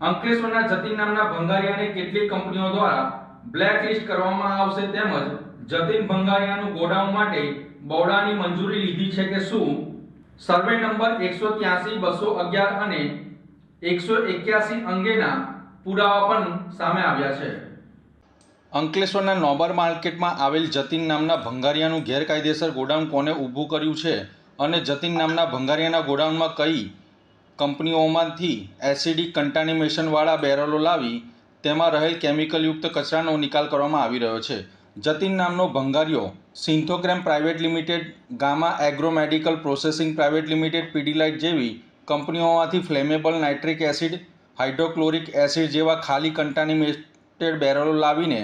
અંકલેશ્વરના જતીન નામના ભંગારિયાને કેટલીક કંપનીઓ દ્વારા બ્લેકલિસ્ટ કરવામાં આવશે તેમજ જતીન ભંગારિયાનું ગોડાઉન માટે બોડાની મંજૂરી લીધી છે કે શું? સર્વે નંબર એકસો ત્યાસી, બસો અગિયાર અને એકસો એક્યાસી અંગેના પુરાવા પણ સામે આવ્યા છે. અંકલેશ્વરના નોબર માર્કેટમાં આવેલ જતીન નામના ભંગારિયાનું ગેરકાયદેસર ગોડાઉન કોને ઊભું કર્યું છે? અને જતીન નામના ભંગારિયાના ગોડાઉનમાં કઈ કંપનીઓમાંથી એસિડિક કન્ટામિનેશનવાળા બેરલો લાવી તેમાં રહેલ કેમિકલયુક્ત કચરાનો નિકાલ કરવામાં આવી રહ્યો છે. જતીન નામનો ભંગારિયો Synthochem private limited, Gama agro medical processing private limited, Pidilite જેવી કંપનીઓમાંથી flammable nitric acid, hydrochloric acid જેવા ખાલી કન્ટામિનેટેડ બેરલો લાવીને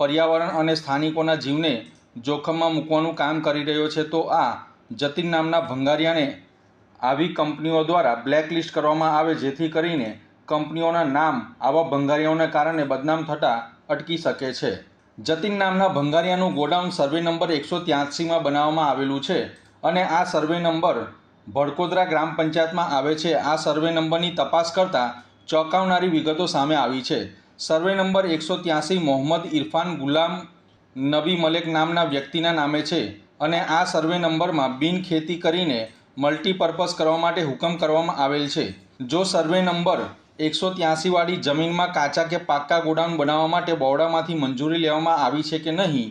પર્યાવરણ અને સ્થાનિકોના જીવને જોખમમાં મૂકવાનું કામ કરી રહ્યો છે તો આ જતીન નામના ભંગારિયાને આવી કંપનીઓ દ્વારા બ્લેકલિસ્ટ કરવામાં આવે જેથી કરીને કંપનીઓના નામ આવા ભંગારીઓને કારણે બદનામ થતાં અટકી શકે છે. જતીન નામના ભંગારિયાનું ગોડાઉન સર્વે નંબર એકસો ત્યાસીમાં બનાવવામાં આવેલું છે અને આ સર્વે નંબર ભડકોદરા ગ્રામ પંચાયતમાં આવે છે. આ સર્વે નંબરની તપાસ કરતાં ચોંકાવનારી વિગતો સામે આવી છે. સર્વે નંબર એકસો ત્યાસી મોહમ્મદ ઇરફાન ગુલામ નબી મલેક નામના વ્યક્તિના નામે છે અને આ સર્વે નંબરમાં બિન ખેતી કરીને મલ્ટીપર્પઝ કરવા માટે હુકમ કરવામાં આવેલ છે. જો સર્વે નંબર એકસો ત્યાસીવાળી જમીનમાં કાચા કે પાક્કા ગોડાઉન બનાવવા માટે બોર્ડામાંથી મંજૂરી લેવામાં આવી છે કે નહીં?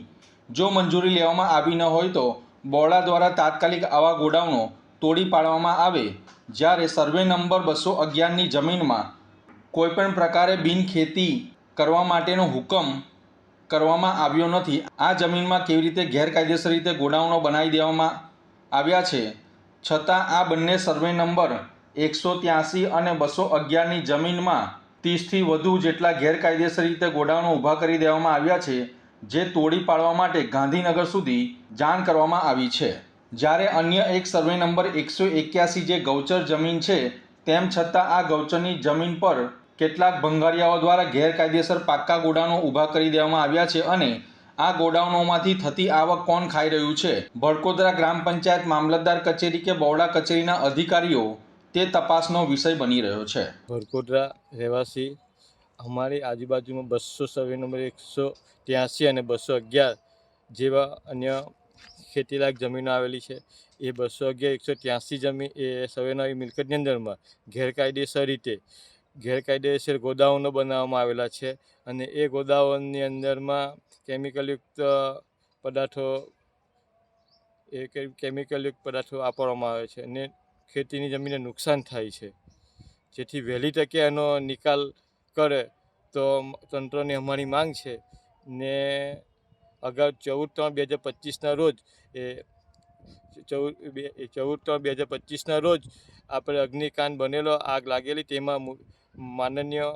જો મંજૂરી લેવામાં આવી ન હોય તો બોર્ડા દ્વારા તાત્કાલિક આવા ગોડાઉનો તોડી પાડવામાં આવે. જ્યારે સર્વે નંબર બસો અગિયારની જમીનમાં કોઈપણ પ્રકારે બિન ખેતી કરવા માટેનો હુકમ કરવામાં આવ્યો નથી, આ જમીનમાં કેવી રીતે ગેરકાયદેસર રીતે ગોડાઉનો બનાવી દેવામાં આવ્યા છે? છતાં આ બંને સર્વે નંબર એકસો ત્યાસી અને બસો અગિયારની જમીનમાં ત્રીસથી વધુ જેટલા ગેરકાયદેસર રીતે ગોડાઉનો ઊભા કરી દેવામાં આવ્યા છે, જે તોડી પાડવા માટે ગાંધીનગર સુધી જાણ કરવામાં આવી છે. જ્યારે અન્ય એક સર્વે નંબર એકસો એક્યાસી જે ગૌચર જમીન છે, તેમ છતાં આ ગૌચરની જમીન પર કેટલાક ભંગારિયાઓ દ્વારા ગેરકાયદેસર પાક્કા ગોડાઉનો ઊભા કરી દેવામાં આવ્યા છે અને આ ગોડાઉનોમાંથી થતી આવક કોણ ખાઈ રહ્યું છે? ભડકોદરા ગ્રામ પંચાયત મામલતદાર કચેરી કે બરોડા કચેરીના અધિકારીઓ? તે તપાસનો વિષય બની રહ્યો છે. ભડકોદરા રહેવાસી અમારી આજુબાજુમાં બસો સર્વે નંબર એકસો ત્યાંસી અને બસો અગિયાર જેવા અન્ય ખેતીલાયક જમીનો આવેલી છે. એ બસો અગિયાર, એકસો ત્યાંસી જમીન એ સર્વેની મિલકતની અંદરમાં ગેરકાયદેસર રીતે ગેરકાયદેસર ગોદાઉનો બનાવવામાં આવેલા છે અને એ ગોદાઉનની અંદરમાં કેમિકલયુક્ત પદાર્થો, એ કેમિકલયુક્ત પદાર્થો વાપરવામાં આવે છે અને ખેતીની જમીનને નુકસાન થાય છે. જેથી વહેલી તકે એનો નિકાલ કરે તો તંત્રની અમારી માંગ છે ને અગાઉ ચૌદ ત્રણ બે હજાર પચીસના રોજ એ ચૌદ, બે ચૌદ ત્રણ બે હજાર પચીસના રોજ આપણે અગ્નિકાંડ બનેલો, આગ લાગેલી, તેમાં માનનીય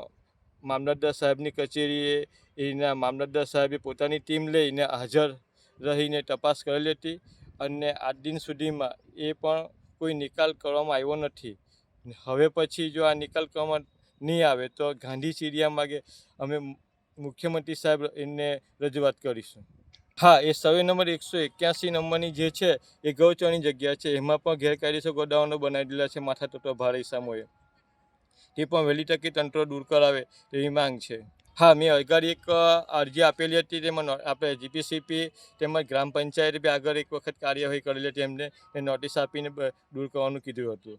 મામલતદાર સાહેબની કચેરીએ એના મામલતદાર સાહેબે પોતાની ટીમ લઈને હાજર રહીને તપાસ કરેલી હતી અને આજ દિન સુધીમાં એ પણ કોઈ નિકાલ કરવામાં આવ્યો નથી. હવે પછી જો આ નિકાલ કરવામાં નહીં આવે તો ગાંધી ચીડિયા માગે અમે મુખ્યમંત્રી સાહેબ એને રજૂઆત કરીશું. હા, એ સવે નંબર એકસો એક્યાસી નંબરની જે છે એ ગૌચરની જગ્યા છે. એમાં પણ ગેરકાયદેસર ગોડાઉનો બનાવી દીધા છે. માથા તત્વ ભારે સામોએ તે પણ વહેલી તકે તંત્ર દૂર કરાવે તેવી માંગ છે. હા, મેં આગળ એક અરજી આપેલી હતી, તેમાં આપણે જીપીસીપી તેમજ ગ્રામ પંચાયત બી આગળ એક વખત કાર્યવાહી કરેલી હતી, એમને એ નોટિસ આપીને દૂર કરવાનું કીધું હતું.